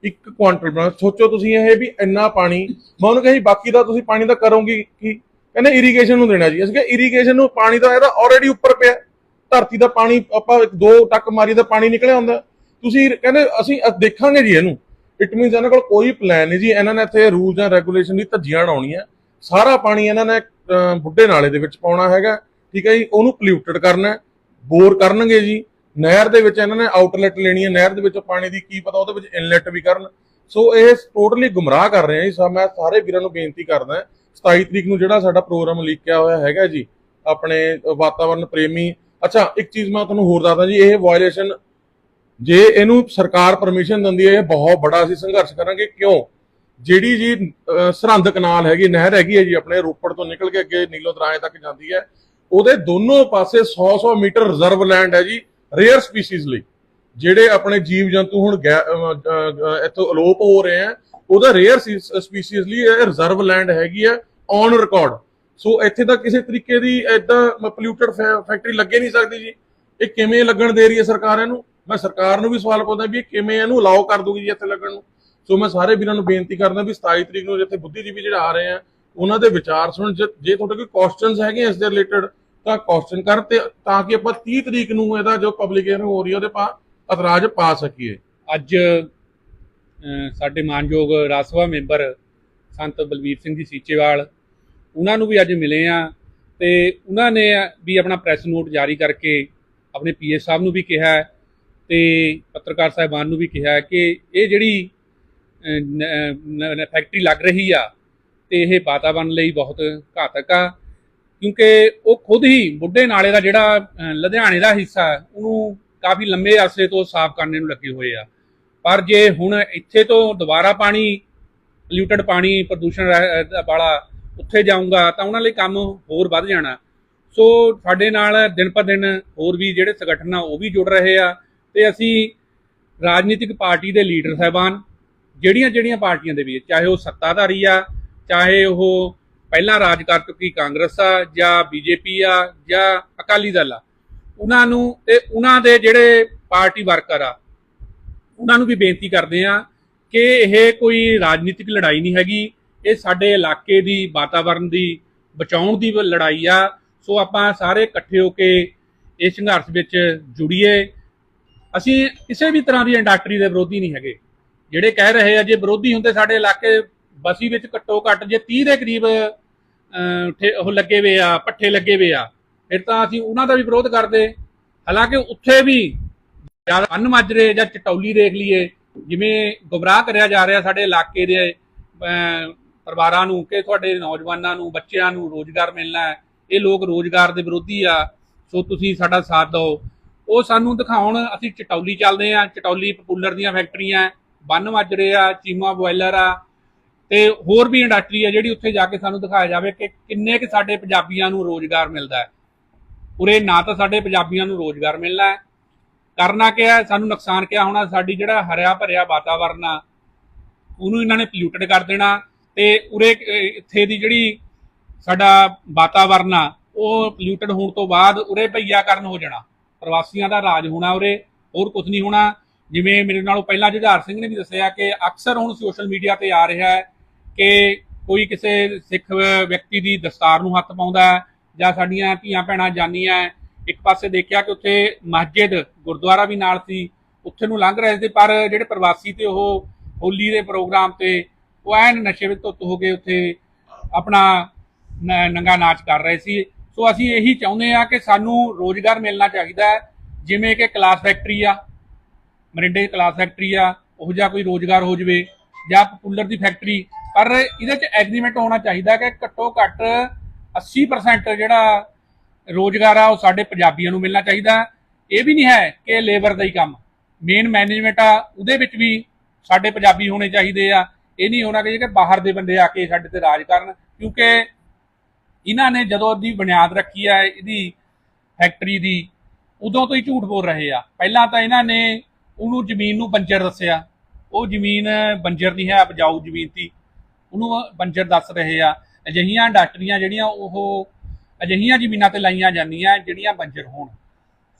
ਇੱਕ ਕੁਆਂਟਲ ਬਣਾ ਸੋਚੋ ਤੁਸੀਂ ਇਹ ਵੀ ਇੰਨਾ ਪਾਣੀ, ਮੈਂ ਉਹਨੂੰ ਕਿਹਾ ਜੀ ਬਾਕੀ ਦਾ ਤੁਸੀਂ ਪਾਣੀ ਦਾ ਕਰੋਗੇ ਕੀ? ਕਹਿੰਦੇ ਇਰੀਗੇਸ਼ਨ ਨੂੰ ਦੇਣਾ ਜੀ। ਅਸੀਂ ਕਿਹਾ ਇਰੀਗੇਸ਼ਨ ਨੂੰ ਪਾਣੀ ਦਾ ਇਹਦਾ ਆਲਰੇਡੀ ਉੱਪਰ ਪਿਆ ਧਰਤੀ ਦਾ ਪਾਣੀ, ਆਪਾਂ ਦੋ ਟੱਕ ਮਾਰੀ ਦਾ ਪਾਣੀ ਨਿਕਲਿਆ ਹੁੰਦਾ ਤੁਸੀਂ ਕਹਿੰਦੇ, ਅਸੀਂ ਦੇਖਾਂਗੇ ਜੀ ਇਹਨੂੰ। ਇਟ ਮੀਨਸ ਇਹਨਾਂ ਕੋਲ ਕੋਈ ਪਲਾਨ ਨਹੀਂ ਜੀ। ਇਹਨਾਂ ਨੇ ਇੱਥੇ ਰੂਲਸ ਐਂਡ ਰੈਗੂਲੇਸ਼ਨ ਦੀ ਧੱਜੀਆਂ ਉਡਾਉਣੀਆਂ ਸਾਰਾ ਪਾਣੀ ਇਹਨਾਂ ਨੇ ਬੁੱਢੇ ਨਾਲੇ ਦੇ ਵਿੱਚ ਪਾਉਣਾ ਹੈਗਾ। ਠੀਕ ਹੈ ਜੀ? ਉਹਨੂੰ ਪੋਲਿਊਟਡ ਕਰਨਾ ਬੋਰ ਕਰਨਗੇ ਜੀ। ਨਹਿਰ ਦੇ ਵਿੱਚ ਇਹਨਾਂ ਨੇ ਆਊਟਲੈਟ ਲੈਣੀ ਹੈ, ਨਹਿਰ ਦੇ ਵਿੱਚ ਪਾਣੀ ਦੀ ਕੀ ਪਤਾ, ਉਹਦੇ ਵਿੱਚ ਇਨਲੈਟ ਵੀ ਕਰਨ। ਸੋ ਇਹ ਟੋਟਲੀ ਗੁੰਮਰਾਹ ਕਰ ਰਹੇ ਆ ਜੀ, ਸਾ, ਮੈਂ ਸਾਰੇ ਵੀਰਾਂ ਨੂੰ ਬੇਨਤੀ ਕਰਦਾ 27 ਤਰੀਕ ਨੂੰ ਜਿਹੜਾ ਸਾਡਾ ਪ੍ਰੋਗਰਾਮ ਲਿਖਿਆ ਹੋਇਆ ਹੈਗਾ ਜੀ, ਆਪਣੇ ਵਾਤਾਵਰਣ ਪ੍ਰੇਮੀ। ਅੱਛਾ, ਇੱਕ ਚੀਜ਼ ਮੈਂ ਤੁਹਾਨੂੰ ਹੋਰ ਦੱਸਦਾ ਜੀ, ਇਹ ਵਾਇਲੇਸ਼ਨ ਜੇ ਇਹਨੂੰ ਸਰਕਾਰ ਪਰਮਿਸ਼ਨ ਦਿੰਦੀ ਹੈ, ਇਹ ਬਹੁਤ ਬੜਾ ਅਸੀਂ ਸੰਘਰਸ਼ ਕਰਾਂਗੇ। ਕਿਉਂ? ਜਿਹੜੀ ਜੀ ਸਰਹੰਦ ਕਨਾਲ ਹੈਗੀ, ਨਹਿਰ ਹੈਗੀ ਹੈ ਜੀ, ਆਪਣੇ ਰੋਪੜ ਤੋਂ ਨਿਕਲ ਕੇ ਅੱਗੇ ਨੀਲੋ ਦਰਾਏ ਤੱਕ ਜਾਂਦੀ ਹੈ, ਉਹਦੇ ਦੋਨੋਂ ਪਾਸੇ 100-100 ਮੀਟਰ ਰਿਜ਼ਰਵ ਲੈਂਡ ਹੈ ਜੀ। ਰੇਅਰ ਸਪੀਸੀਜ਼ ਲਈ, ਜਿਹੜੇ ਆਪਣੇ ਜੀਵ ਜੰਤੂ ਹੁਣ ਇੱਥੋਂ ਅਲੋਪ ਹੋ ਰਹੇ ਆ ਉਹਦਾ ਰੇਅਰ ਸਪੀਸੀਜ਼ ਲਈ ਇਹ ਰਿਜ਼ਰਵ ਲੈਂਡ ਹੈਗੀ ਹੈ ਔਨ ਰਿਕਾਰਡ ਸੋ ਇੱਥੇ ਤਾਂ ਕਿਸੇ ਤਰੀਕੇ ਦੀ ਐਦਾਂ ਪੋਲਿਊਟਡ ਫੈਕਟਰੀ ਲੱਗੇ ਨਹੀਂ ਸਕਦੀ ਜੀ। ਇਹ ਕਿਵੇਂ ਲੱਗਣ ਦੇ ਰਹੀ ਹੈ ਸਰਕਾਰ ਇਹਨੂੰ? ਮੈਂ ਸਰਕਾਰ ਨੂੰ ਵੀ ਸਵਾਲ ਪੁੱਛਦਾ ਵੀ ਇਹ ਕਿਵੇਂ ਇਹਨੂੰ ਅਲਾਉ ਕਰ ਦੂਗੀ ਜੀ ਇੱਥੇ ਲੱਗਣ ਨੂੰ? ਸੋ ਮੈਂ ਸਾਰੇ ਵੀਰਾਂ ਨੂੰ ਬੇਨਤੀ ਕਰਦਾ ਵੀ 27 ਤਰੀਕ ਨੂੰ ਜਿੱਥੇ ਬੁੱਧੀਜੀਵੀ ਜਿਹੜੇ ਆ ਰਹੇ ਆ ਉਹਨਾਂ ਦੇ ਵਿਚਾਰ ਸੁਣ ਜੇ ਜੇ ਤੁਹਾਡੇ ਕੋਈ ਕੁਐਸਚਨਸ ਹੈਗੇ ਇਸ ਦੇ ਰਿਲੇਟਡ ਤਾਂ ਕੁਐਸਚਨ ਕਰ ਤੇ ਤਾਂ ਕਿ ਆਪਾਂ 30 ਤਰੀਕ ਨੂੰ ਇਹਦਾ ਜੋ ਪਬਲਿਕ ਹੀਅਰਿੰਗ ਹੋ ਰਹੀ ਹੈ ਉਹਦੇ ਪਾ ਇਤਰਾਜ਼ ਪਾ ਸਕੀਏ। ਅੱਜ ਸਾਡੇ ਮਾਨਯੋਗ ਰਾਜ ਸਭਾ ਮੈਂਬਰ ਸੰਤ ਬਲਬੀਰ ਸਿੰਘ ਜੀ ਸੀਚੇਵਾਲ, ਉਹਨਾਂ ਨੂੰ ਵੀ ਅੱਜ ਮਿਲੇ ਆ ਤੇ ਉਹਨਾਂ ਨੇ ਵੀ ਆਪਣਾ ਪ੍ਰੈਸ ਨੋਟ ਜਾਰੀ ਕਰਕੇ ਆਪਣੇ ਪੀਏ ਸਾਹਿਬ ਨੂੰ ਵੀ ਕਿਹਾ ਹੈ ਤੇ ਪੱਤਰਕਾਰ ਸਾਹਿਬਾਨ ਨੂੰ ਵੀ ਕਿਹਾ ਕਿ ਇਹ ਜਿਹੜੀ ਫੈਕਟਰੀ ਲੱਗ ਰਹੀ ਆ ਤੇ ਇਹ ਵਾਤਾਵਰਣ ਲਈ ਬਹੁਤ ਘਾਤਕ ਆ। ਕਿਉਂਕਿ ਉਹ ਖੁਦ ਹੀ ਬੁੱਢੇ ਨਾਲੇ ਦਾ ਜਿਹੜਾ ਲੁਧਿਆਣੇ ਦਾ ਹਿੱਸਾ ਉਹਨੂੰ ਕਾਫੀ ਲੰਬੇ ਅਰਸੇ ਤੋਂ ਸਾਫ਼ ਕਰਨੇ ਨੂੰ ਲੱਗੇ ਹੋਏ ਆ। ਪਰ ਜੇ ਹੁਣ ਇੱਥੇ ਤੋਂ ਦੁਬਾਰਾ ਪਾਣੀ ਪੋਲਿਊਟਡ ਪਾਣੀ ਪ੍ਰਦੂਸ਼ਣ ਵਾਲਾ ਉੱਥੇ ਜਾਊਗਾ, ਤਾਂ ਉਹਨਾਂ ਲਈ ਕੰਮ ਹੋਰ ਵੱਧ ਜਾਣਾ। ਸੋ ਸਾਡੇ ਨਾਲ ਦਿਨ ਪਰ ਦਿਨ ਹੋਰ ਵੀ ਜਿਹੜੇ ਸੰਗਠਨ ਆ, ਉਹ ਵੀ ਜੁੜ ਰਹੇ ਆ ਤੇ ਅਸੀਂ ਰਾਜਨੀਤਿਕ ਪਾਰਟੀ ਦੇ ਲੀਡਰ ਸਾਹਿਬਾਨ ਜਿਹੜੀਆਂ ਜਿਹੜੀਆਂ ਪਾਰਟੀਆਂ ਦੇ ਵੀ ਚਾਹੇ ਉਹ ਸੱਤਾਧਾਰੀ ਆ, ਚਾਹੇ ਉਹ ਪਹਿਲਾਂ ਰਾਜ ਕਰ ਚੁੱਕੀ ਕਾਂਗਰਸ ਆ ਜਾਂ ਬੀਜੇਪੀ ਆ ਜਾਂ ਅਕਾਲੀ ਦਲ ਆ, ਉਹਨਾਂ ਨੂੰ ਤੇ ਉਹਨਾਂ ਦੇ ਜਿਹੜੇ ਪਾਰਟੀ ਵਰਕਰ ਆ, ਉਹਨਾਂ ਨੂੰ ਵੀ ਬੇਨਤੀ ਕਰਦੇ ਆ ਕਿ ਇਹ ਕੋਈ ਰਾਜਨੀਤਿਕ ਲੜਾਈ ਨਹੀਂ ਹੈਗੀ, ਇਹ ਸਾਡੇ ਇਲਾਕੇ ਦੀ ਵਾਤਾਵਰਣ ਦੀ ਬਚਾਉਣ ਦੀ ਲੜਾਈ ਆ। ਸੋ ਆਪਾਂ ਸਾਰੇ ਇਕੱਠੇ ਹੋ ਕੇ ਇਸ ਸੰਘਰਸ਼ ਵਿੱਚ ਜੁੜੀਏ। ਅਸੀਂ ਕਿਸੇ ਵੀ ਤਰ੍ਹਾਂ ਦੀ ਇੰਡਸਟਰੀ ਦੇ ਵਿਰੋਧੀ ਨਹੀਂ ਹੈਗੇ। ਜਿਹੜੇ ਕਹਿ ਰਹੇ ਆ, ਜੇ ਵਿਰੋਧੀ ਹੁੰਦੇ ਸਾਡੇ ਇਲਾਕੇ, ਬਸੀ ਵਿੱਚ ਘੱਟੋ ਘੱਟ ਜੇ 30 ਦੇ ਕਰੀਬ ਉਹ ਲੱਗੇ ਵੇ ਆ, ਪੱਠੇ ਲੱਗੇ ਵੇ ਆ। ਫਿਰ ਤਾਂ ਅਸੀਂ ਉਹਨਾਂ ਦਾ ਵੀ ਵਿਰੋਧ ਕਰਦੇ। ਹਾਲਾਂਕਿ ਉੱਥੇ ਵੀ ਜਾਂ ਅੰਨ ਮਾਜਰੇ ਜਾਂ ਚਟੌਲੀ ਦੇਖ ਲਈਏ, ਜਿਵੇਂ ਗੁੰਮਰਾਹ ਕਰਿਆ ਜਾ ਰਿਹਾ ਸਾਡੇ ਇਲਾਕੇ ਦੇ ਪਰਿਵਾਰਾਂ ਨੂੰ ਕਿ ਤੁਹਾਡੇ ਨੌਜਵਾਨਾਂ ਨੂੰ, ਬੱਚਿਆਂ ਨੂੰ ਰੋਜ਼ਗਾਰ ਮਿਲਣਾ ਹੈ। ਇਹ ਲੋਕ ਰੋਜ਼ਗਾਰ ਦੇ ਵਿਰੋਧੀ ਆ। ਸੋ ਤੁਸੀਂ ਸਾਡਾ ਸਾਥ ਦਿਓ। ਉਹ ਸਾਨੂੰ ਦਿਖਾਉਣ ਅਸੀਂ ਚਟੌਲੀ ਚੱਲਦੇ ਆ ਚਟੌਲੀ ਪਪੂਲਰ ਦੀਆਂ ਫੈਕਟਰੀਆਂ ਬੰਨ ਮਾਜਰੇ ਆ, ਚੀਮਾ ਬੋਇਲਰ ਆ। ਤੇ ਹੋਰ ਵੀ ਇੰਡਸਟਰੀ ਹੈ ਜਿਹੜੀ ਉੱਥੇ ਜਾ ਕੇ ਸਾਨੂੰ ਦਿਖਾਇਆ ਜਾਵੇ ਕਿ ਕਿੰਨੇ ਕਿ ਸਾਡੇ ਪੰਜਾਬੀਆਂ ਨੂੰ ਰੋਜ਼ਗਾਰ ਮਿਲਦਾ ਹੈ। ਉਰੇ ਨਾ ਤਾਂ ਸਾਡੇ ਪੰਜਾਬੀਆਂ ਨੂੰ ਰੋਜ਼ਗਾਰ ਮਿਲਣਾ ਹੈ। ਕਰਨਾ ਕਿਆ ਹੈ? ਸਾਨੂੰ ਨੁਕਸਾਨ ਕਿਆ ਹੋਣਾ? ਸਾਡੀ ਜਿਹੜਾ ਹਰਿਆ ਭਰਿਆ ਵਾਤਾਵਰਨ ਆ, ਉਹਨੂੰ ਇਹਨਾਂ ਨੇ ਪੋਲਿਊਟਡ ਕਰ ਦੇਣਾ ਤੇ ਉਰੇ ਇੱਥੇ ਦੀ ਜਿਹੜੀ ਸਾਡਾ ਵਾਤਾਵਰਨ ਆ, ਉਹ ਪੋਲਿਊਟਡ ਹੋਣ ਤੋਂ ਬਾਅਦ ਉਰੇ ਭਈਆਕਰਨ ਹੋ ਜਾਣਾ। ਪ੍ਰਵਾਸੀਆਂ ਦਾ ਰਾਜ ਹੋਣਾ ਉਰੇ, ਹੋਰ ਕੁਝ ਨਹੀਂ ਹੋਣਾ। ਜਿਵੇਂ ਮੇਰੇ ਨਾਲੋਂ ਪਹਿਲਾਂ ਜੁਝਾਰ ਸਿੰਘ ਨੇ ਵੀ ਦੱਸਿਆ ਕਿ ਅਕਸਰ ਹੁਣ ਸੋਸ਼ਲ ਮੀਡੀਆ ਤੇ ਆ ਰਿਹਾ ਹੈ ਕਿ ਕੋਈ ਕਿਸੇ ਸਿੱਖ ਵਿਅਕਤੀ ਦੀ ਦਸਤਾਰ ਨੂੰ ਹੱਥ ਪਾਉਂਦਾ ਹੈ ਜਾਂ ਸਾਡੀਆਂ ਧੀਆਂ ਭੈਣਾਂ ਜਾਨੀਆਂ ਇੱਕ ਪਾਸੇ ਦੇਖਿਆ ਕਿ ਉੱਥੇ ਮਸਜਿਦ ਗੁਰਦੁਆਰਾ ਵੀ ਨਾਲ ਸੀ, ਉੱਥੇ ਨੂੰ ਲੰਘ ਰਹੇ ਸੀ, ਪਰ ਜਿਹੜੇ ਪ੍ਰਵਾਸੀ ਤੇ ਉਹ ਹੋਲੀ ਦੇ ਪ੍ਰੋਗਰਾਮ ਤੇ ਉਹ ਐਨ ਨਸ਼ੇ ਵਿੱਚ ਧੁੱਤ ਹੋ ਕੇ ਉੱਥੇ ਆਪਣਾ ਨੰਗਾ ਨਾਚ ਕਰ ਰਹੇ ਸੀ। ਸੋ ਅਸੀਂ ਇਹੀ ਚਾਹੁੰਦੇ ਆ ਕਿ ਸਾਨੂੰ ਰੋਜ਼ਗਾਰ ਮਿਲਣਾ ਚਾਹੀਦਾ ਹੈ, ਜਿਵੇਂ ਕਿ ਕਲਾਸ ਫੈਕਟਰੀ ਆ, ਮਰਿੰਡੇ ਕਲਾਸ ਫੈਕਟਰੀ ਆ, ਉਹ ਜਿਹਾ ਕੋਈ ਰੋਜ਼ਗਾਰ ਹੋ ਜਵੇ, ਜਾਂ ਪਪੂਲਰ ਦੀ ਫੈਕਟਰੀ ਪਰ ਇਹਦੇ ਚ ਐਗਰੀਮੈਂਟ ਹੋਣਾ ਚਾਹੀਦਾ ਕਿ ਘੱਟੋ ਘੱਟ 80% ਜਿਹੜਾ ਰੋਜ਼ਗਾਰ ਆ ਉਹ ਸਾਡੇ ਪੰਜਾਬੀਆਂ ਨੂੰ ਮਿਲਣਾ ਚਾਹੀਦਾ। ਇਹ ਵੀ ਨਹੀਂ ਹੈ ਕਿ ਲੇਬਰ ਦਾ ਹੀ ਕੰਮ। ਮੇਨ ਮੈਨੇਜਮੈਂਟ ਆ, ਉਹਦੇ ਵਿੱਚ ਵੀ ਸਾਡੇ ਪੰਜਾਬੀ ਹੋਣੇ ਚਾਹੀਦੇ ਆ। ਇਹ ਨਹੀਂ ਹੋਣਾ ਕਿ ਬਾਹਰ ਦੇ ਬੰਦੇ ਆ ਕੇ ਸਾਡੇ ਤੇ ਰਾਜ ਕਰਨ, ਕਿਉਂਕਿ ਇਹਨਾਂ ਨੇ ਜਦੋਂ ਦੀ ਬੁਨਿਆਦ ਰੱਖੀ ਆ, ਇਹਦੀ ਫੈਕਟਰੀ ਦੀ, ਉਦੋਂ ਤੋਂ ਹੀ ਝੂਠ ਬੋਲ ਰਹੇ ਆ। ਪਹਿਲਾਂ ਤਾਂ ਇਹਨਾਂ ਨੇ ਉਹਨੂੰ ਜ਼ਮੀਨ ਨੂੰ ਬੰਜਰ ਦੱਸਿਆ। ਉਹ ਜ਼ਮੀਨ ਬੰਜਰ ਨਹੀਂ ਹੈ, ਉਪਜਾਊ ਜ਼ਮੀਨ ਸੀ। ਉਹਨੂੰ ਬੰਜਰ ਦੱਸ ਰਹੇ ਆ। ਅਜਿਹੀਆਂ ਇੰਡਸਟਰੀਆਂ ਜਿਹੜੀਆਂ ਉਹ ਅਜਿਹੀਆਂ ਜ਼ਮੀਨਾਂ ਤੇ ਲਾਈਆਂ ਜਾਂਦੀਆਂ, ਜਿਹੜੀਆਂ ਬੰਜਰ ਹੋਣ।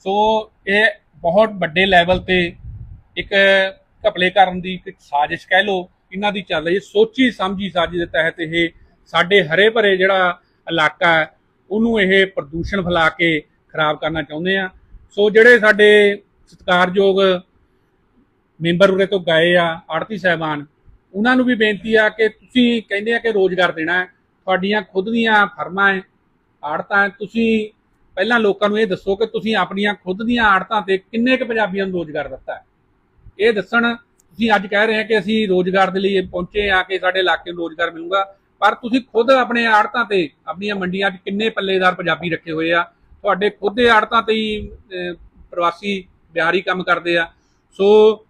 ਸੋ ਇਹ ਬਹੁਤ ਵੱਡੇ ਲੈਵਲ ਤੇ ਇੱਕ ਘਪਲੇ ਕਰਨ ਦੀ ਇੱਕ ਸਾਜ਼ਿਸ਼ ਕਹਿ ਲਓ, ਇਹਨਾਂ ਦੀ ਚੱਲ ਰਹੀ ਹੈ। ਸੋਚੀ ਸਮਝੀ ਸਾਜ਼ਿਸ਼ ਦੇ ਤਹਿਤ ਇਹ ਸਾਡੇ ਹਰੇ ਭਰੇ ਜਿਹੜਾ ਇਲਾਕਾ ਉਹਨੂੰ ਇਹ ਪ੍ਰਦੂਸ਼ਣ ਫੈਲਾ ਕੇ ਖਰਾਬ ਕਰਨਾ ਚਾਹੁੰਦੇ ਆ। ਸੋ ਜਿਹੜੇ ਸਾਡੇ ਸਤਿਕਾਰਯੋਗ ਮੈਂਬਰ ਉਰੇ ਤੋਂ ਗਏ ਆ, ਆੜਤੀ ਸਾਹਿਬਾਨ ਉਹਨਾਂ ਨੂੰ ਵੀ ਬੇਨਤੀ ਆ ਕਿ ਤੁਸੀਂ ਕਹਿੰਦੇ ਆ ਕਿ ਰੋਜ਼ਗਾਰ ਦੇਣਾ ਹੈ, ਤੁਹਾਡੀਆਂ ਖੁਦ ਦੀਆਂ ਫਰਮਾਂ ਹੈ, ਆੜਤਾਂ ਹੈ, ਤੁਸੀਂ ਪਹਿਲਾਂ ਲੋਕਾਂ ਨੂੰ ਇਹ ਦੱਸੋ ਕਿ ਤੁਸੀਂ ਆਪਣੀਆਂ ਖੁਦ ਦੀਆਂ ਆੜਤਾਂ ਤੇ ਕਿੰਨੇ ਕੁ ਪੰਜਾਬੀਆਂ ਨੂੰ ਰੋਜ਼ਗਾਰ ਦਿੱਤਾ ਹੈ। ਇਹ ਦੱਸਣ, ਤੁਸੀਂ ਅੱਜ ਕਹਿ ਰਹੇ ਆ ਕਿ ਅਸੀਂ ਰੋਜ਼ਗਾਰ ਦੇ ਲਈ ਪਹੁੰਚੇ ਆ ਕਿ ਸਾਡੇ ਇਲਾਕੇ ਨੂੰ ਰੋਜ਼ਗਾਰ ਮਿਲੂਗਾ, ਪਰ ਤੁਸੀਂ ਖੁਦ ਆਪਣੇ ਆੜਤਾਂ ਤੇ, ਆਪਣੀਆਂ ਮੰਡੀਆਂ 'ਚ ਕਿੰਨੇ ਪੱਲੇਦਾਰ ਪੰਜਾਬੀ ਰੱਖੇ ਹੋਏ ਆ, ਤੁਹਾਡੇ ਖੁਦ ਦੇ ਆੜਤਾਂ ਤੇ ਹੀ ਪ੍ਰਵਾਸੀ ਬਿਹਾਰੀ ਕੰਮ ਕਰਦੇ ਆ। ਸੋ,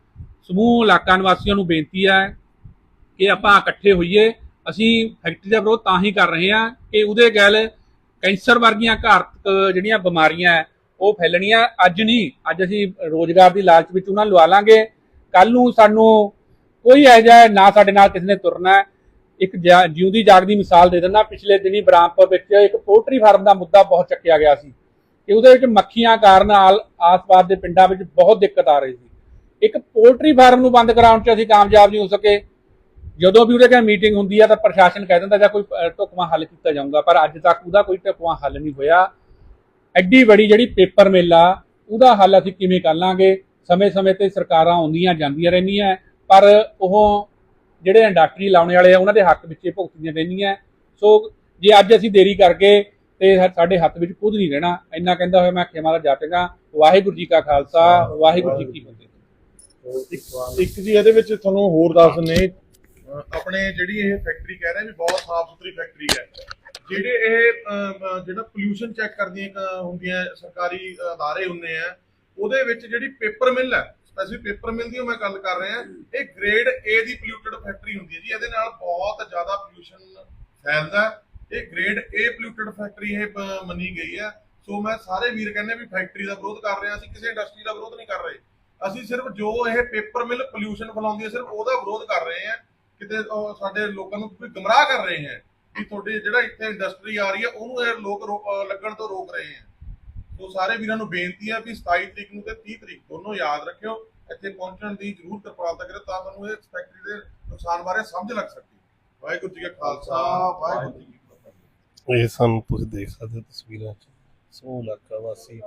ਸਮੂਹ ਇਲਾਕਾ ਨਿਵਾਸੀਆਂ ਨੂੰ ਬੇਨਤੀ ਹੈ ਕਿ ਆਪਾਂ ਇਕੱਠੇ ਹੋਈਏ, ਅਸੀਂ ਫੈਕਟਰੀ ਦਾ ਵਿਰੋਧ ਤਾਂ ਹੀ ਕਰ ਰਹੇ ਹਾਂ ਕਿ ਉਹਦੇ ਗੈਲ ਕੈਂਸਰ ਵਰਗੀਆਂ ਘਾਤਕ ਜਿਹੜੀਆਂ ਬਿਮਾਰੀਆਂ ਉਹ ਫੈਲਣੀਆਂ। ਅੱਜ ਨਹੀਂ, ਅੱਜ ਅਸੀਂ ਰੋਜ਼ਗਾਰ ਦੀ ਲਾਲਚ ਵਿੱਚ ਉਹਨਾਂ ਨੂੰ ਲਵਾ ਲਾਂਗੇ। ਕੱਲ ਨੂੰ ਸਾਨੂੰ ਕੋਈ ਇਹੋ ਜਿਹਾ ਨਾ ਸਾਡੇ ਨਾਲ ਕਿਸੇ ਨੇ ਤੁਰਨਾ ਇੱਕ ਜਿਉਂਦੀ ਜਾਗਦੀ ਮਿਸਾਲ ਦੇ ਦਿੰਦਾ। ਪਿਛਲੇ ਦਿਨੀ ਬ੍ਰਾਹਮਪੁਰ ਵਿੱਚ ਇੱਕ ਪੋਲਟਰੀ ਫਾਰਮ ਦਾ ਮੁੱਦਾ ਬਹੁਤ ਚੱਕਿਆ ਗਿਆ ਸੀ ਕਿ ਉਹਦੇ ਵਿੱਚ ਮੱਖੀਆਂ ਕਾਰਨ ਆਲ, ਆਸ-ਪਾਸ ਦੇ ਪਿੰਡਾਂ ਵਿੱਚ ਬਹੁਤ ਦਿੱਕਤ ਆ ਰਹੀ ਸੀ। ਇੱਕ ਪੋਲਟਰੀ ਫਾਰਮ ਨੂੰ ਬੰਦ ਕਰਾਉਣ 'ਚ ਅਸੀਂ ਕਾਮਯਾਬ ਨਹੀਂ ਹੋ ਸਕੇ। ਜਦੋਂ ਵੀ ਉਹਦੇ ਕੋਲ ਮੀਟਿੰਗ ਹੁੰਦੀ ਆ ਤਾਂ ਪ੍ਰਸ਼ਾਸਨ ਕਹਿ ਦਿੰਦਾ ਜਾਂ ਕੋਈ ਅਹ, ਢੁਕਵਾਂ ਹੱਲ ਕੀਤਾ ਜਾਊਗਾ ਪਰ ਅੱਜ ਤੱਕ ਉਹਦਾ ਕੋਈ ਢੁਕਵਾਂ ਹੱਲ ਨਹੀਂ ਹੋਇਆ। ਐਡੀ ਵੱਡੀ ਜਿਹੜੀ ਪੇਪਰ ਮਿਲ ਆ ਉਹਦਾ ਹੱਲ ਅਸੀਂ ਕਿਵੇਂ ਕਰ ਲਾਂਗੇ? ਸਮੇਂ-ਸਮੇਂ ਤੇ ਸਰਕਾਰਾਂ ਆਉਂਦੀਆਂ ਜਾਂਦੀਆਂ ਰਹਿੰਦੀਆਂ ਪਰ ਉਹ ਜਿਹੜੇ ਇੰਡਸਟਰੀ ਲਾਉਣੇ ਵਾਲੇ ਆ ਉਹਨਾਂ ਦੇ ਹੱਕ ਵਿੱਚ ਇਹ ਭੁਗਤਦੀਆਂ ਰਹਿੰਦੀਆਂ। ਸੋ ਜੇ ਅੱਜ ਅਸੀਂ ਦੇਰੀ ਕਰਕੇ ਤੇ ਸਾਡੇ ਹੱਥ ਵਿੱਚ ਕੁਝ ਨਹੀਂ ਰਹਿਣਾ ਇੰਨਾ ਕਹਿੰਦਾ ਹੋਇਆ ਮੈਂ ਖੇਮਾ ਦਾ ਜਾਟਗਾ ਵਾਹਿਗੁਰੂ ਜੀ ਕਾ ਖਾਲਸਾ ਵਾਹਿਗੁਰੂ ਜੀ ਕੀ ਫਤਿਹ। ਇੱਕ ਜੀ ਇਹਦੇ ਵਿੱਚ ਤੁਹਾਨੂੰ ਹੋਰ ਦੱਸ ਨੇ ਆਪਣੇ ਜਿਹੜੀ ਇਹ ਫੈਕਟਰੀ ਕਹਿ ਰਹੇ ਵੀ ਬਹੁਤ ਸਾਫ਼ ਸੁਥਰੀ ਫੈਕਟਰੀ ਹੈ। ਜਿਹੜੇ ਇਹ ਜਿਹੜਾ ਪੋਲਿਊਸ਼ਨ ਚੈੱਕ ਕਰਦੀਆਂ ਹੁੰਦੀਆਂ, ਸਰਕਾਰੀ ਅਦਾਰੇ ਹੁੰਦੇ ਆ, ਉਹਦੇ ਵਿੱਚ ਜਿਹੜੀ ਪੇਪਰ ਮਿਲ ਹੈ ਸਪੈਸੀਫਿਕ ਪੇਪਰ ਮਿਲ ਦੀ ਮੈਂ ਗੱਲ ਕਰ ਰਿਹਾ, ਇਹ ਗ੍ਰੇਡ A ਦੀ ਪੋਲਿਊਟਡ ਫੈਕਟਰੀ ਹੁੰਦੀ ਹੈ ਜੀ। ਇਹਦੇ ਨਾਲ ਬਹੁਤ ਜ਼ਿਆਦਾ ਪੋਲਿਊਸ਼ਨ ਫੈਲਦਾ ਇਹ ਗ੍ਰੇਡ A ਪੋਲਿਊਟਡ ਫੈਕਟਰੀ ਇਹ ਮੰਨੀ ਗਈ ਹੈ। ਸੋ ਮੈਂ ਸਾਰੇ ਵੀਰ ਕਹਿੰਦੇ ਵੀ ਫੈਕਟਰੀ ਦਾ ਵਿਰੋਧ ਕਰ ਰਹੇ ਹਾਂ ਅਸੀਂ ਕਿਸੇ ਇੰਡਸਟਰੀ ਦਾ ਵਿਰੋਧ ਨਹੀਂ ਕਰ ਰਹੇ। ਅਸੀਂ ਸਿਰਫ ਜੋ ਇਹ ਪੇਪਰ ਮਿਲ ਪੋਲਿਊਸ਼ਨ ਫੈਲਾਉਂਦੀ ਹੈ, ਸਿਰਫ ਉਹਦਾ ਵਿਰੋਧ ਕਰ ਰਹੇ ਹਾਂ। ਕਿਤੇ ਉਹ ਸਾਡੇ ਲੋਕਾਂ ਨੂੰ ਕੋਈ ਗਮਰਾਹ ਕਰ ਰਹੇ ਹੈ ਕਿ ਤੁਹਾਡੇ ਜਿਹੜਾ ਇੱਥੇ ਇੰਡਸਟਰੀ ਆ ਰਹੀ ਹੈ, ਉਹਨੂੰ ਇਹ ਲੋਕ ਲੱਗਣ ਤੋਂ ਰੋਕ ਰਹੇ ਹੈ। ਸੋ ਸਾਰੇ ਵੀਰਾਂ ਨੂੰ ਬੇਨਤੀ ਹੈ ਵੀ 27 ਤਰੀਕ ਨੂੰ ਤੇ 30 ਤਰੀਕ ਦੋਨੋਂ ਯਾਦ ਰੱਖਿਓ, ਇੱਥੇ ਪਹੁੰਚਣ ਦੀ ਜ਼ਰੂਰ ਕਿਰਪਾਲਤਾ ਕਰਿਓ ਤਾਂ ਤੁਹਾਨੂੰ ਇਹ ਫੈਕਟਰੀ ਦੇ ਨੁਕਸਾਨ ਬਾਰੇ ਸਮਝ ਲੱਗ ਸਕੇ ਵਾਹਿਗੁਰੂ ਜੀ ਕਾ ਖਾਲਸਾ, ਵਾਹਿਗੁਰੂ ਜੀ ਕੀ ਫਤਿਹ। ਇਹ ਸਾਨੂੰ ਤੁਸੀਂ ਦੇਖ ਸਕਦੇ ਹੋ ਤਸਵੀਰਾਂ 'ਚ ਸੋ ਇਲਾਕਾ ਵਾਸੀ